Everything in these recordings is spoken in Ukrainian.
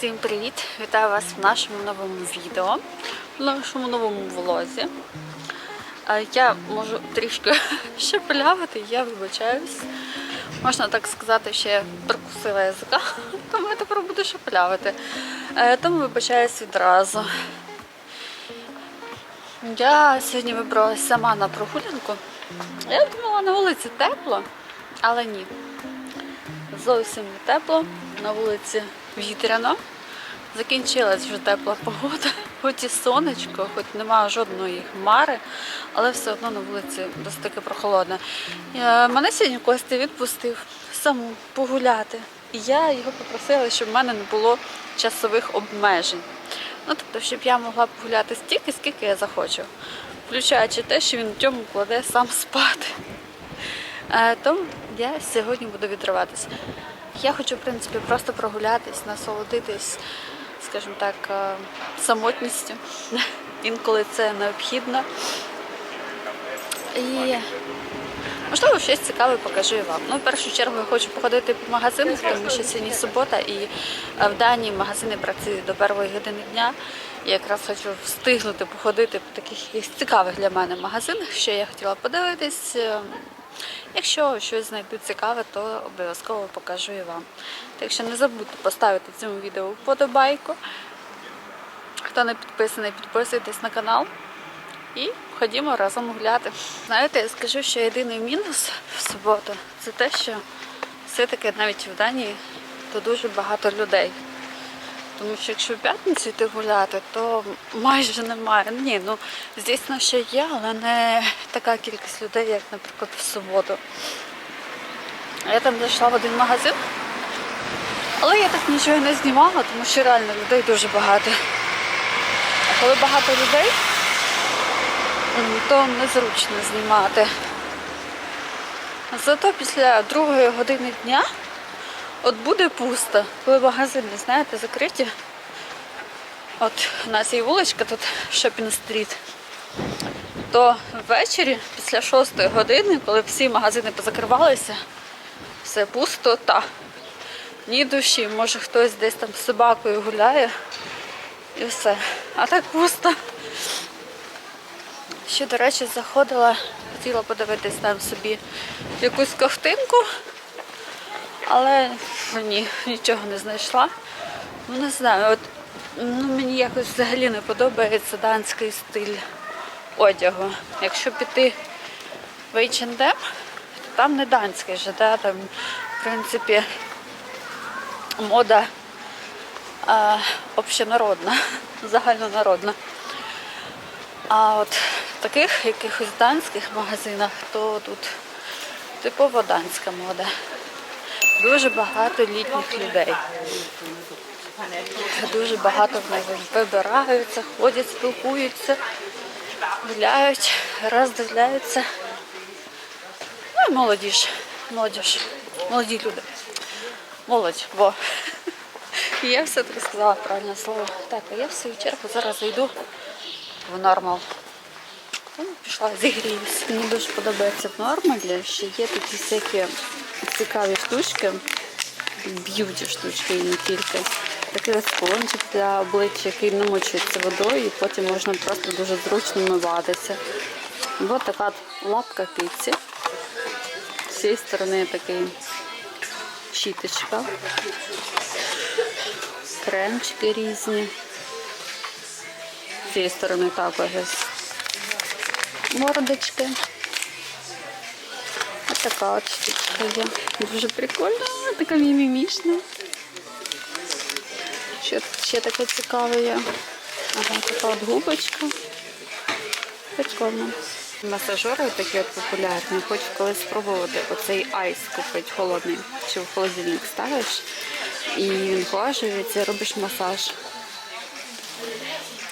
Всім привіт! Вітаю вас в нашому новому відео, в нашому новому влозі. Е, Я можу трішки ще полявати, я вибачаюсь. Можна так сказати, що я прикусила язика, тому я тепер буду ще полявати. Е, Тому вибачаюсь відразу. Я сьогодні вибралася сама на прогулянку. Я думала, на вулиці тепло, але ні. Зовсім не тепло, на вулиці вітряно. Закінчилась вже тепла погода, хоч і сонечко, хоч немає жодної хмари, але все одно на вулиці досить таки прохолодно. Е, Мене сьогодні Костя відпустив саму погуляти. І я його попросила, щоб в мене не було часових обмежень. Ну, тобто, щоб я могла погуляти стільки, скільки я захочу, включаючи те, що він в цьому кладе сам спати. Е, Тому я сьогодні буду відриватися. Я хочу, в принципі, просто прогулятись, насолодитись, скажімо так, е, самотністю. Інколи це необхідно. І можливо щось цікаве покажу і вам. Ну, в першу чергу я хочу походити по магазинах, тому що сьогодні субота і е, в дані магазини працюють до першої години дня. І якраз хочу встигнути походити по таких цікавих для мене магазинах, що я хотіла подивитись. Якщо щось знайду цікаве, то обов'язково покажу і вам. Так що не забудьте поставити цьому відео вподобайку. Хто не підписаний, підписуйтесь на канал. І ходімо разом гуляти. Знаєте, я скажу, що єдиний мінус в суботу це те, що все-таки навіть в Данії то дуже багато людей. Тому що якщо в п'ятницю йти гуляти, то майже немає. Ні, ну звісно, що є, але не така кількість людей, як, наприклад, в суботу. Я там зайшла в один магазин, але я так нічого не знімала, тому що реально людей дуже багато. А коли багато людей, то незручно знімати. Зато після другої години дня от буде пусто, коли магазини, знаєте, закриті. От у нас є вуличка тут шопінг-стріт. То ввечері, після шостої години, коли всі магазини позакривалися, все пустота. Ні душі, може хтось десь там з собакою гуляє і все. А так пусто. Ще, до речі, заходила, хотіла подивитись там собі якусь ковтинку, але ні, нічого не знайшла. Ну не знаю, от ну, мені якось взагалі не подобається данський стиль одягу. Якщо піти в H&M, то там не данський же, да? там, в принципі, мода а, общенародна, загальнонародна. А от в таких якихось данських магазинах, то тут типова данська мода. Дуже багато літніх людей. Дуже багато в них вибираються, ходять, спілкуються, гуляють, роздивляються. Ну і молодіж, молодіж, молоді люди. Молодь. І я все-таки сказала правильне слово. Так, а я в свою чергу зараз зайду в нормал. Ну, Пішла зігріюсь. Мені дуже подобається в нормалі, що є такі всякі цікаві штучки, б'юті штучки і не тільки. Такий спонжик для обличчя, який намочується водою, і потім можна просто дуже зручно миватися. Ось така лапка киці. З цієї сторони такий щіточка. Кремчики різні. З цієї сторони також мордочки. Ось така от штучка є. Дуже прикольна, така мімімішна. Ще, ще таке цікаве є. Ага, така от губочка. Прикольно. Масажери такі от популярні. Хочу колись спробувати оцей айс купити холодний. Чи в холодильник ставиш і він глажується, робиш масаж.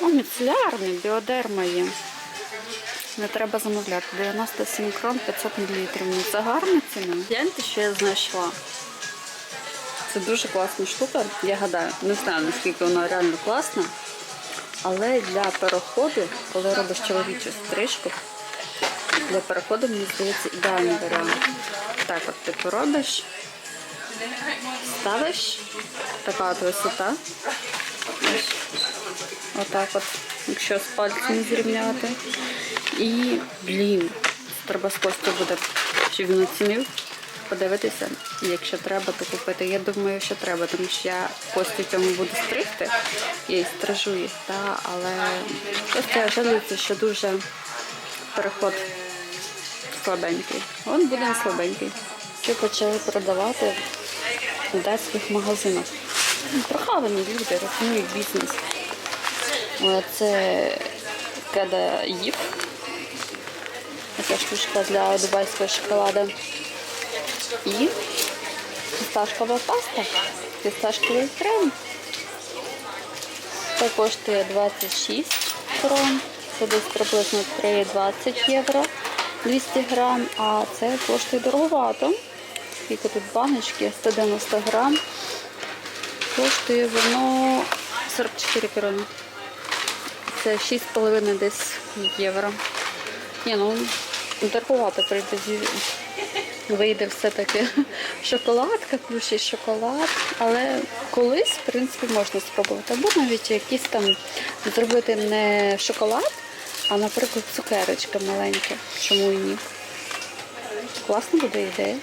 О, міцелярний, біодерма є. Не треба замовляти. 97 крон 500 мл. Ну, це гарна ціна. Гляньте, що я знайшла. Це дуже класна штука, я гадаю. Не знаю, наскільки вона реально класна. Але для переходу, коли робиш чоловічу стрижку, для переходу, мені здається, ідеальний варіант. Так от ти поробиш ставиш, така от висота. Отак от, якщо з пальцем зрівняти. І, блін, треба з Костю буде, щоб він оцінив, подивитися. Якщо треба, то купити. Я думаю, що треба, тому що я Костю цьому буду стригти. Я і стрижу їх, та, але Костя жалується, що дуже переход слабенький. Он буде слабенький. Що почали продавати в датських магазинах. Прохавані люди, розуміють бізнес. Е, Це кеда їв. Ця штучка для дубайського шоколада. І фісташкова паста, фісташковий крем. Це коштує 26 крон. Це десь приблизно 3,20 євро 200 грам, а це коштує дороговато. Скільки тут баночки? 190 грам. Коштує воно 44 крони. Це 6,5 десь євро. Ні, ну дороговато прийде. Вийде все-таки шоколадка, плюс і шоколад. Але колись, в принципі, можна спробувати. Або навіть якісь там зробити не шоколад, а, наприклад, цукерочка маленька. Чому і ні? Класна буде ідея.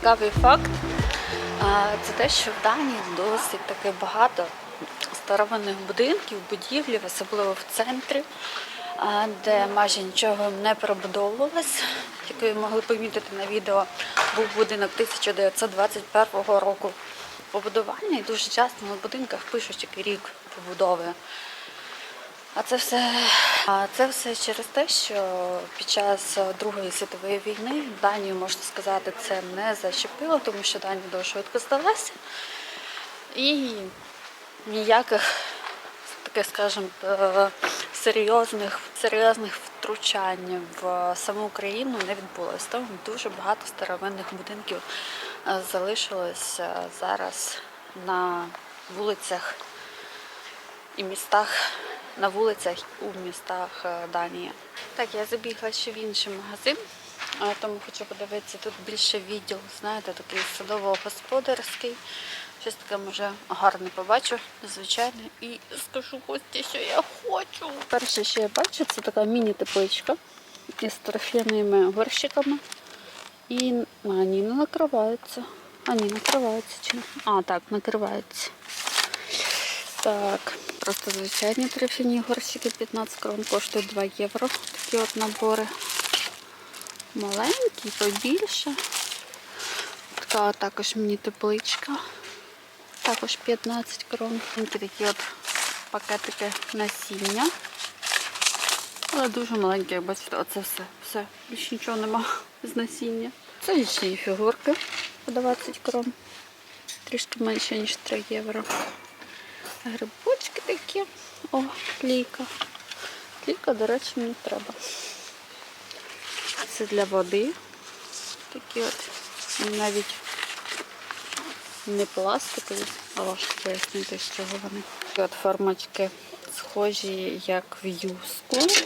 Цікавий факт. Це те, що в Данії досить таки багато старовинних будинків, будівлів, особливо в центрі, де майже нічого не перебудовувалось. Як ви могли помітити на відео, був будинок 1921 року побудування, і дуже часто на будинках пишуть який рік побудови. А це все, а це все через те, що під час Другої світової війни Данію, можна сказати, це не зачепило, тому що Данія дуже швидко здалася. І ніяких таких, скажімо, е, серйозних, серйозних втручань в саму Україну не відбулося. Тому дуже багато старовинних будинків е, залишилось е, зараз на вулицях і містах, на вулицях у містах е, Данії. Так, я забігла ще в інший магазин, тому хочу подивитися тут більше відділ, знаєте, такий садово-господарський. Щось таке може гарне побачу, звичайно, і скажу Кості, що я хочу. Перше, що я бачу, це така міні-тепличка із торфяними горщиками. І а, ні, не накриваються. А ні, накриваються чи не? А, так, накриваються. Так, просто звичайні трефіні горщики 15 крон коштують 2 євро. Такі от набори. Маленькі, побільше. Така також мені тепличка. Також 15 крон. Такі от пакетики насіння. Але дуже маленькі, як бачите, оце все. Все, більше нічого нема з насіння. Це річні фігурки по 20 крон. Трішки менше, ніж 3 євро. Грибочки такі. О, клійка. Клійка, до речі, мені треба. Це для води. Такі от. Навіть не пластикові, а важко пояснити, з чого вони. Такі от формочки схожі, як в юску.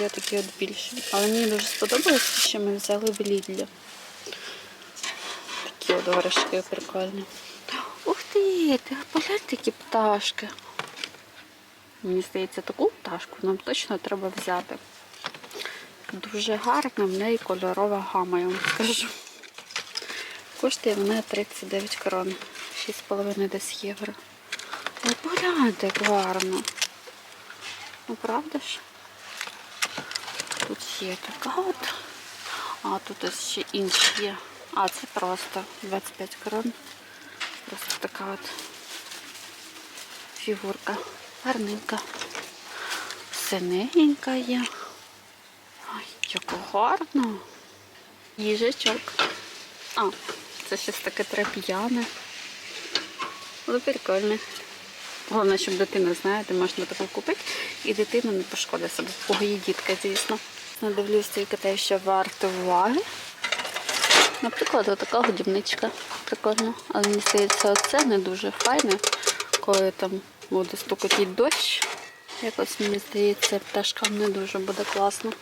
Є такі от більші. Але мені дуже сподобалося, що ми взяли в Лідлі. Такі от горішки прикольні. Ти, ти такі пташки. Мені здається, таку пташку нам точно треба взяти. Дуже гарна, в неї кольорова гама, я вам скажу. Коштує вона 39 крон. 6,5 десь євро. Ой, погляньте, як гарно. Ну, правда ж? Тут є така от. А тут ось ще інші є. А, це просто 25 крон. Просто така от фігурка. Гарненька. Синенька є. Ой, як гарно. Їжачок. А, це щось таке трап'яне. Але прикольне. Головне, щоб дитина, знаєте, можна таку купити, і дитина не пошкодить себе. Кого є дітка, звісно. Надивлюсь тільки те, що варто уваги. Наприклад, отака годівничка. Прикольно. Але мені здається, оце не дуже файне, коли там буде стукати дощ. Якось мені здається, пташкам не дуже буде класно.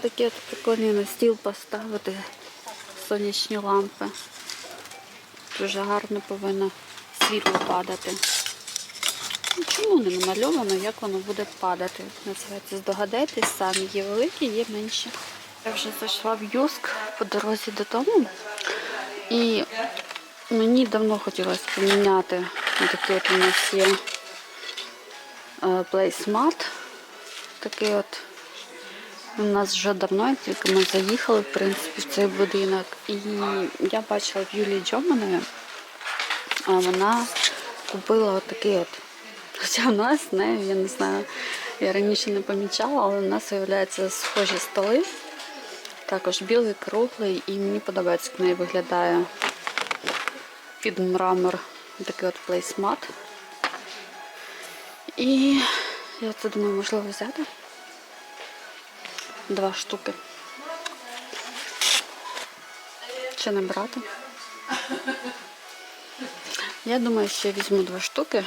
Такі от прикольні на стіл поставити сонячні лампи. Дуже гарно повинно світло падати. Чому не намальовано, як воно буде падати? Називається здогадайтесь самі. Є великі, є менші. Я вже зайшла в Юск по дорозі додому. І мені давно хотілося поміняти такий от у нас є плейсмат. Такий от у нас вже давно, тільки ми заїхали в принципі в цей будинок. І я бачила в Юлії Джоманові, вона купила от такий от. Хоча в нас з я не знаю, я раніше не помічала, але в нас виявляється схожі столи. Також білий, круглий, і мені подобається, як неї виглядає під мрамор такий от плейсмат. І я це думаю, можливо взяти два штуки. Чи не брати? Я думаю, що я візьму два штуки.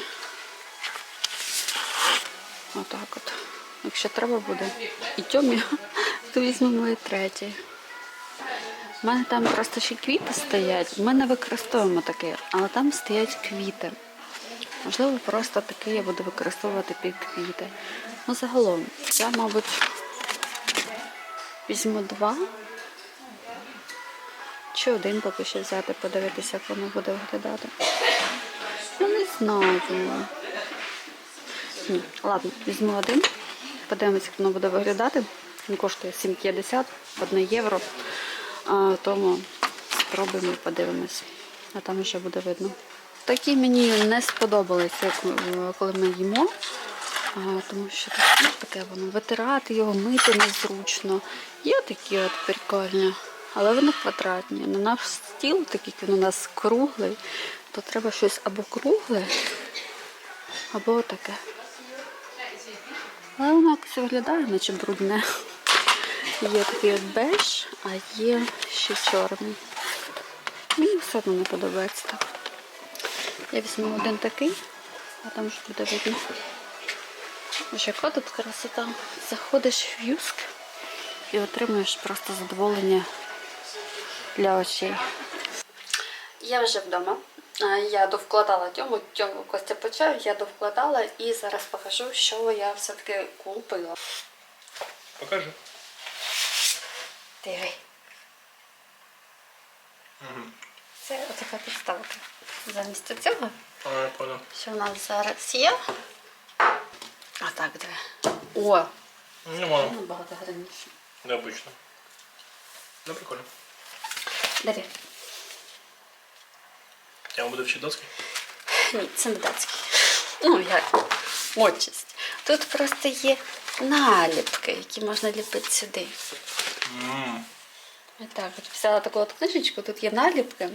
Отак от. Якщо треба буде і тьомі, то візьмемо і третій. У мене там просто ще квіти стоять. Ми не використовуємо таке, але там стоять квіти. Можливо, просто таке я буду використовувати під квіти. Ну, загалом, я, мабуть, візьму два. Чи один поки що взяти, подивитися, як воно буде виглядати. Я не знаю. Ні, ладно, візьму один. Подивимося, як воно буде виглядати. Він коштує 7,50, 1 євро. Тому спробуємо і подивимось. А там вже буде видно. Такі мені не сподобались, як е, коли ми їмо. Тому що ну, таке воно витирати його, мити незручно. Є такі от прикольні, але вони квадратні. На наш стіл, так як він у нас круглий, то треба щось або кругле, або таке. Але воно якось виглядає, наче брудне. Є такий от беж, а є ще чорний. Мені все одно не подобається так. Я візьму один такий, а там вже буде видно. Ось яка тут красота. Заходиш в юск і отримуєш просто задоволення для очей. Я вже вдома. Я довкладала тьому, тьому Костя почав, я довкладала і зараз покажу, що я все-таки купила. Покажи. Диви. Це отака підставка. Замість цього, А, що в нас зараз є. А так, диви. О, Нормально. набагато гарніше. Необычно. Ну, прикольно. Диви. Я буде вчити доски? Ні, це не датський. Ну, як отчість. Тут просто є наліпки, які можна ліпити сюди. Так, от взяла таку от книжечку, тут є наліпки.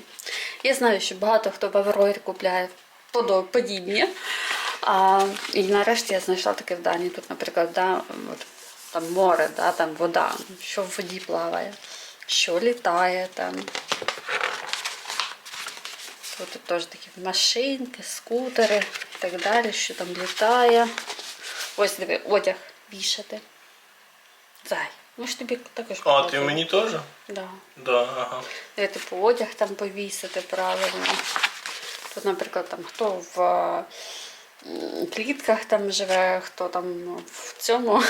Я знаю, що багато хто в Аврорі купляє подібні. А, і нарешті я знайшла таке в Данії. Тут, наприклад, да, от, там море, да, там вода, що в воді плаває, що літає там. Тут теж такі машинки, скутери і так далі, що там літає. Ось диви, одяг вішати. Зай. Ж тобі також А, ти мені теж? Да. Да, ага. Де, типу, одяг там повісити правильно. Тут, наприклад, там хто в е, клітках там живе, хто там в цьому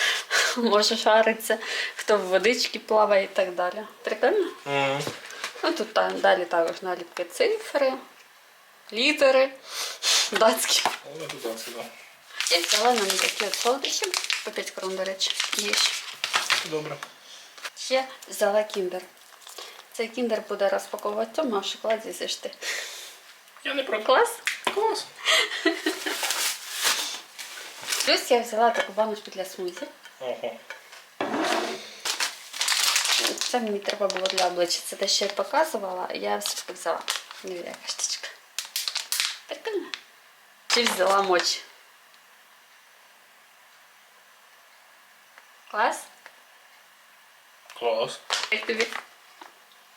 може шариться, хто в водичці плаває і так далі. Прикольно? Ммм. Ну тут там далі також наліпки цифри, літери, датські. Але туди сюди. І взяла нам такі от солодощі, по 5 крон, до речі, є ще. Добре. Ще взяла кіндер. Цей кіндер буде розпаковувати Тьома, а в шоколаді з'їш ти. Я не проти. Клас? Клас. Плюс я взяла таку баночку для смузі. Ого. Це мені треба було для обличчя. Це те, що я показувала, я все-таки взяла. Невідка штучка. Прикольно. Чи взяла моч? Клас? Клас. Як тобі?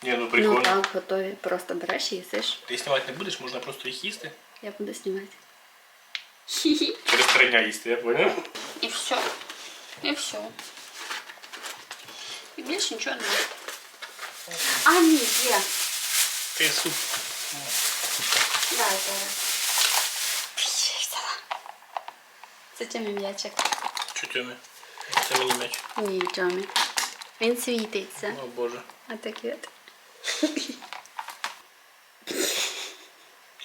Ні, ну Ну прикольно. так, готові. Просто береш і їсиш. Ти знімати не будеш, можна просто їх їсти. Я буду знімати. Хі-хі. Через три дня їсти, я поняв? І все. І все. І більше нічого не. А, ні, є. Ти суп. Дай зараз. Це Тьомі м'ячик. Чутюми. Це мені меч. Ні, Тьомі. Він світиться. О боже. А такі от.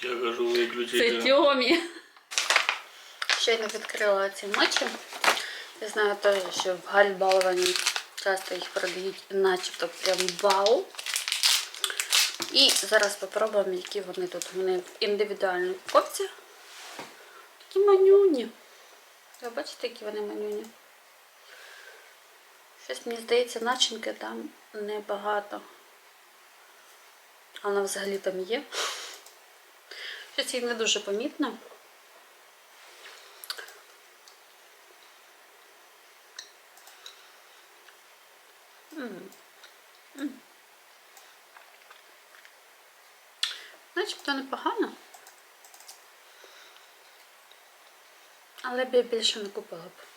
Я кажу, Це виключити. Тьомі. Щойно відкрила ці мочі. Я знаю теж, що в Гальбаловані часто їх продають начебто прям вау. І зараз спробуємо, які вони тут. Вони в індивідуальній упаковці. Такі манюні. Ви бачите, які вони манюні? Щось мені здається, начинки там небагато. А вона взагалі там є. Щось їх не дуже помітно. Начебто непогано. Але б я більше не купила б.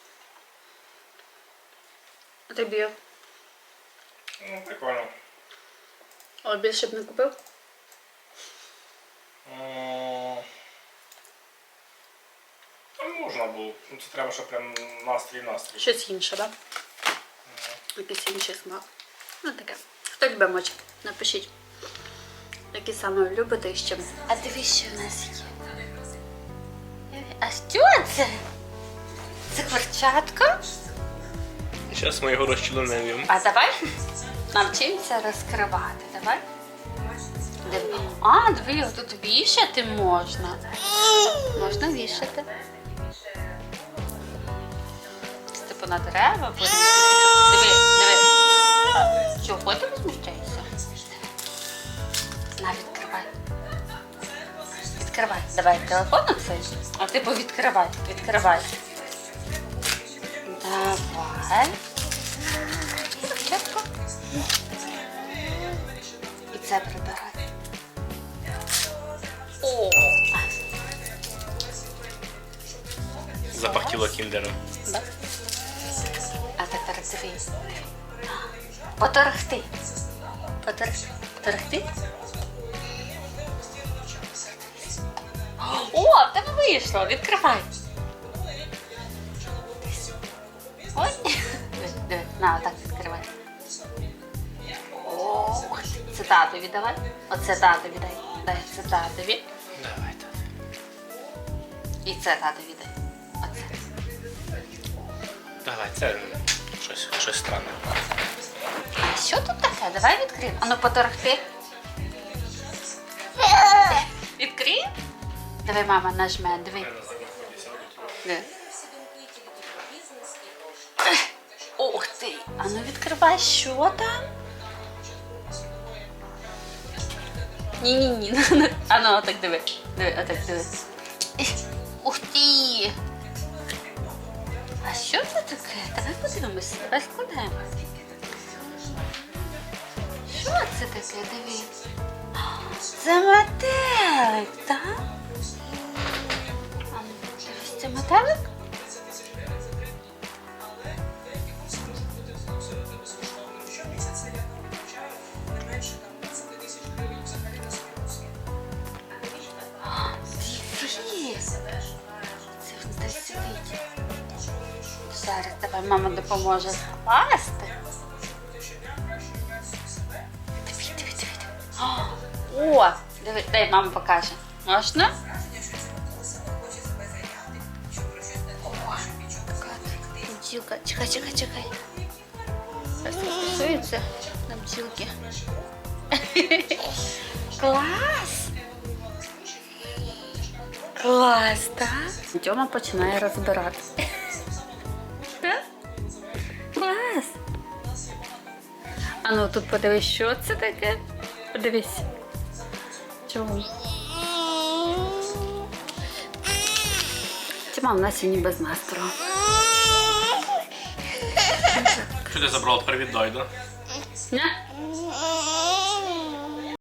А тобі? Ну, прикольно. Але більше б не купив? М, Та можна було. Ну це треба, щоб прям настрій настрій. Щось інше, так? Да? Якийсь інший смак. Ну таке. Хто любить мочі? Напишіть. Які саме любите і з чим. А дивись, що в нас є. А що це? Це курчатка? Зараз ми його розчленимо. А давай навчимося розкривати. Давай. Диви. А, диви, тут вішати можна. Можна вішати. Типу на дерева будемо. Диви, диви. Чого ти розміщаєшся? На, відкривай. Відкривай. Давай телефон оцей. А ти відкривай. Відкривай. Давай. Це прибирай. О! Запахтіло кіндером. Да. А тепер дивись. Поторохти. Поторохти. Поторохти. О, в тебе вийшло. Відкривай. Татові давай. Оце татові дай. Дай це татові. Давай так. І це татові дай. Оце. Давай, це щось, щось странне. А що тут таке? Давай відкриємо. А ну поторохти. Відкрий. Давай, мама нажме, диви. Диви. Ух ти! А ну відкривай, що там? Ні-ні-ні. А ну отак диви. Диви, отак диви. Ух ти! А що це таке? Давай подивимося. Давай складаємо. Що це таке? Диви. Це метелик, так? Ну, це метелик? Зараз давай мама допоможе диви. О, диви, дай мама покаже. Можна? Бджілка. Чекай, чекай, чекай. Зараз фокусується на бджілки. Клас! Клас, так? Тьома починає розбирати. А ну тут подивись, що це таке? Подивись. Чому? Тіма в нас сьогодні без настрою. Що ти забрала? Тепер віддай, да? Не?